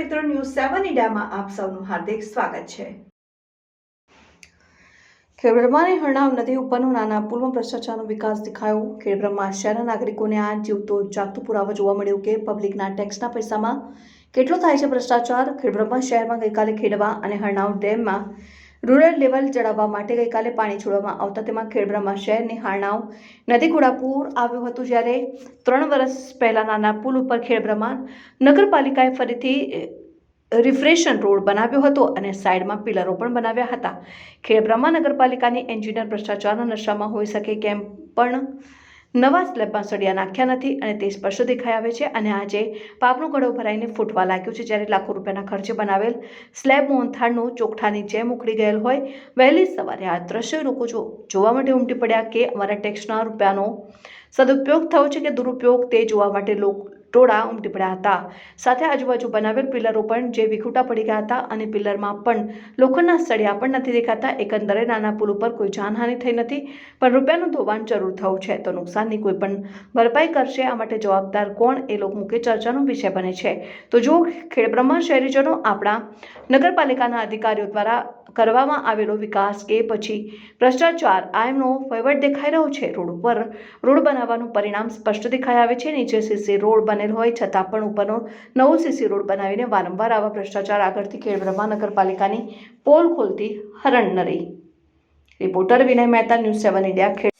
સેવન ઇન્ડિયામાં આપ સૌનું હાર્દિક સ્વાગત છે. ખેડબ્રહ્માની હરણાવ નદી ઉપરનો નાના પુલમાં ભ્રષ્ટાચારનો વિકાસ દેખાયો. ખેડબ્રહ્મા શહેરના નાગરિકોને આ જીવતો જાગતો પુરાવો જોવા મળ્યો કે પબ્લિકના ટેક્સના પૈસામાં કેટલો થાય છે ભ્રષ્ટાચાર? ખેડબ્રહ્મા શહેરમાં ગઈકાલે ખેડવા અને હરણાવ ડેમમાં રૂરલ લેવલ ચડાવવા માટે ગઈકાલે પાણી છોડવામાં આવતા તેમાં ખેડબ્રહ્મા શહેરની હારણાવ નદી પૂર આવ્યું હતું જ્યારે ત્રણ વર્ષ પહેલા નાના પુલ ઉપર ખેડબ્રહ્મા નગરપાલિકાએ ફરીથી રિફ્રેશન રોડ બનાવ્યો હતો અને સાઈડમાં પિલરો પણ બનાવ્યા હતા. ખેડબ્રહ્મા નગરપાલિકાની એન્જિનિયર ભ્રષ્ટાચારના નશામાં હોઈ શકે કેમ પણ નવા સ્લેબમાં સળિયા નાખ્યા નથી અને તે સ્પષ્ટ દેખાઈ આવે છે અને આજે પાપનો ગળો ભરાઈને ફૂટવા લાગ્યો છે જ્યારે લાખો રૂપિયાના ખર્ચે બનાવેલ સ્લેબ મોહનથાળનું ચોકઠાની જેમ ઉખડી ગયેલ હોય, વહેલી સવારે આ દ્રશ્ય લોકો જોવા માટે ઉમટી પડ્યા કે અમારા ટેક્સના રૂપિયાનો સદુપયોગ થયો છે કે દુરુપયોગ તે જોવા માટે લોકો ટોળા ઉમટી પડ્યા હતા. સાથે આજુબાજુ બનાવેલ પિલરો પણ જે વિખૂટા પડી ગયા હતા અને પિલરમાં પણ લોખંડના સળિયા પણ નથી દેખાતા. એકંદરે નાના પુલ ઉપર કોઈ જાનહાનિ થઈ નથી, પણ રૂપિયાનું ધોવાણ જરૂર થયું છે. તો નુકસાનની કોઈ પણ ભરપાઈ કરશે આ માટે જવાબદાર કોણ? એ લોકો મુખ્ય ચર્ચાનો વિષય બને છે. તો જો ખેડબ્રહ્મા શહેરીજનો આપણા નગરપાલિકાના અધિકારીઓ દ્વારા કરવામાં આવેલો વિકાસ કે પછી ભ્રષ્ટાચાર, આ એમનો વહીવટ દેખાઈ રહ્યો છે. રોડ ઉપર રોડ બનાવવાનું પરિણામ સ્પષ્ટ દેખાઈ આવે છે. નીચે સીસી રોડ બનેલ હોય, છતાં પણ ઉપરનો નવો સીસી રોડ બનાવીને વારંવાર આવા ભ્રષ્ટાચાર આગળથી ખેડબ્રહ્મા નગરપાલિકાની પોલ ખોલતી હરણ ન રહી reporter Vinay Mehta, news seven India, Khed